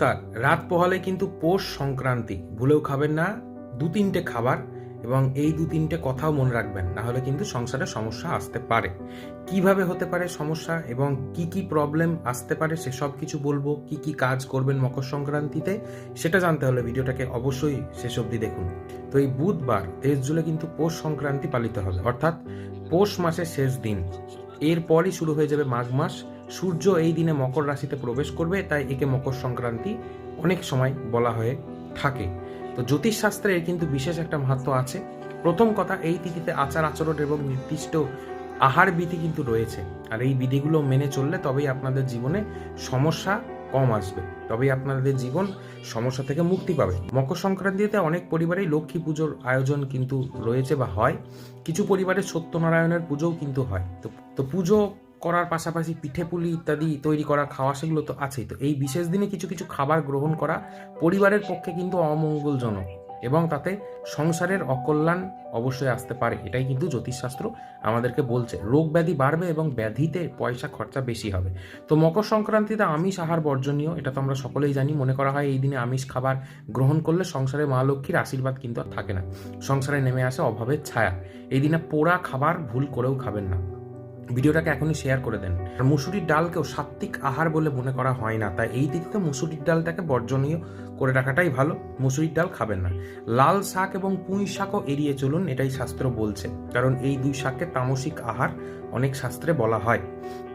নমস্কার। রাত পোহালে কিন্তু পৌষ সংক্রান্তি। ভুলেও খাবেন না দু তিনটে খাবার এবং এই দু তিনটে কথাও মনে রাখবেন, না হলে কিন্তু সংসারে সমস্যা আসতে পারে। কীভাবে হতে পারে সমস্যা এবং কি কি প্রবলেম আসতে পারে সেসব কিছু বলব, কি কি কাজ করবেন মকর সংক্রান্তিতে, সেটা জানতে হলে ভিডিওটাকে অবশ্যই শেষ অবধি দেখুন। তো এই বুধবার দেশ জুড়ে কিন্তু পৌষ সংক্রান্তি পালিত হবে। অর্থাৎ পৌষ মাসের শেষ দিন। এরপরই শুরু হয়ে যাবে মাঘ মাস। সূর্য এই দিনে মকর রাশিতে প্রবেশ করবে, তাই একে মকর সংক্রান্তি অনেক সময় বলা হয়ে থাকে। তো জ্যোতিষশাস্ত্রে এর কিন্তু বিশেষ একটা মাহাত্ম আছে। প্রথম কথা, এই তিথিতে আচার আচরণ এবং নির্দিষ্ট আহার বিধি কিন্তু রয়েছে। আর এই বিধিগুলো মেনে চললে তবেই আপনাদের জীবনে সমস্যা কম আসবে। তবেই আপনাদের জীবন সমস্যা থেকে মুক্তি পাবে। মকর সংক্রান্তিতে অনেক পরিবারেই লক্ষ্মী পুজোর আয়োজন কিন্তু রয়েছে বা হয়। কিছু পরিবারে সত্যনারায়ণের পুজোও কিন্তু হয়। তো তো পুজো করার পাশাপাশি পিঠে পুলি ইত্যাদি তৈরি করা, খাওয়া সেগুলো তো আছেই। তো এই বিশেষ দিনে কিছু কিছু খাবার গ্রহণ করা পরিবারের পক্ষে কিন্তু অমঙ্গলজনক। এবং তাতে সংসারের অকল্যাণ অবশ্যই আসতে পারে। এটাই কিন্তু জ্যোতিষশাস্ত্র আমাদেরকে বলছে। রোগ ব্যাধি বাড়বে এবং ব্যাধিতে পয়সা খরচা বেশি হবে। তো মকর সংক্রান্তিতে আমিষ আহার বর্জনীয়, এটা তো আমরা সকলেই জানি। মনে করা হয় এই দিনে আমিষ খাবার গ্রহণ করলে সংসারে মা লক্ষ্মীর আশীর্বাদ কিন্তু আর থাকে না। সংসারে নেমে আসে অভাবের ছায়া। এই দিনে পোড়া খাবার ভুল করেও খাবেন না। ভিডিওটাকে এখনই শেয়ার করে দেন। আর মুসুরির ডালকেও সাত্বিক আহার বলে মনে করা হয় না, তাই এই দিকে মুসুরির ডালটাকে বর্জনীয় করে রাখাটাই ভালো। মুসুরির ডাল খাবেন না। লাল শাক এবং পুঁই শাকও এড়িয়ে চলুন, এটাই শাস্ত্র বলছে। কারণ এই দুই শাককে তামসিক আহার অনেক শাস্ত্রে বলা হয়।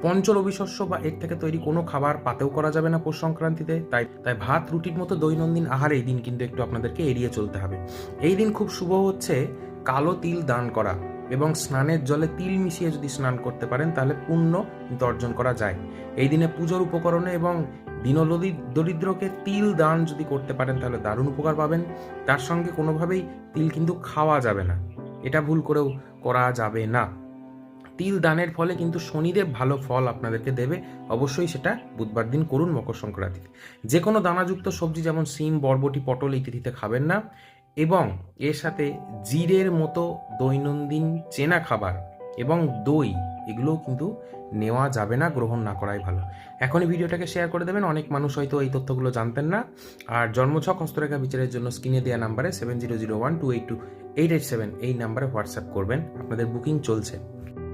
পঞ্চল অবিশস্য বা এর থেকে তৈরি কোনো খাবার পাতেও করা যাবে না পৌষ সংক্রান্তিতে, তাই তাই ভাত, রুটির মতো দৈনন্দিন আহার এই দিন কিন্তু একটু আপনাদেরকে এড়িয়ে চলতে হবে। এই দিন খুব শুভ হচ্ছে কালো তিল দান করা। এবং স্নানের জলে তিল মিশিয়ে যদি স্নান করতে পারেন, তাহলে পুণ্য কিন্তু অর্জন করা যায়। এই দিনে পুজোর উপকরণে এবং দীনদরি দরিদ্রকে তিল দান যদি করতে পারেন, তাহলে দারুণ উপকার পাবেন। তার সঙ্গে কোনোভাবেই তিল কিন্তু খাওয়া যাবে না। এটা ভুল করেও করা যাবে না। তিল দানের ফলে কিন্তু শনিদেব ভালো ফল আপনাদেরকে দেবে। অবশ্যই সেটা বুধবার দিন করুন মকর সংক্রান্তিতে। যে কোনো দানাযুক্ত সবজি যেমন সিম বরবটি, পটল ইত্যাদিতে খাবেন না। এবং এর সাথে জিরের মতো দৈনন্দিন চেনা খাবার এবং দই, এগুলোও কিন্তু নেওয়া যাবে না, গ্রহণ না করাই ভালো। এখনই ভিডিওটাকে শেয়ার করে দেবেন, অনেক মানুষ হয়তো এই তথ্যগুলো জানতেন না। আর জন্মছক হস্তরেখা বিচারের জন্য স্ক্রিনে দেওয়া নাম্বারে seven zero zero one two eight two eight eight seven এই নাম্বারে হোয়াটসঅ্যাপ করবেন, আপনাদের বুকিং চলছে।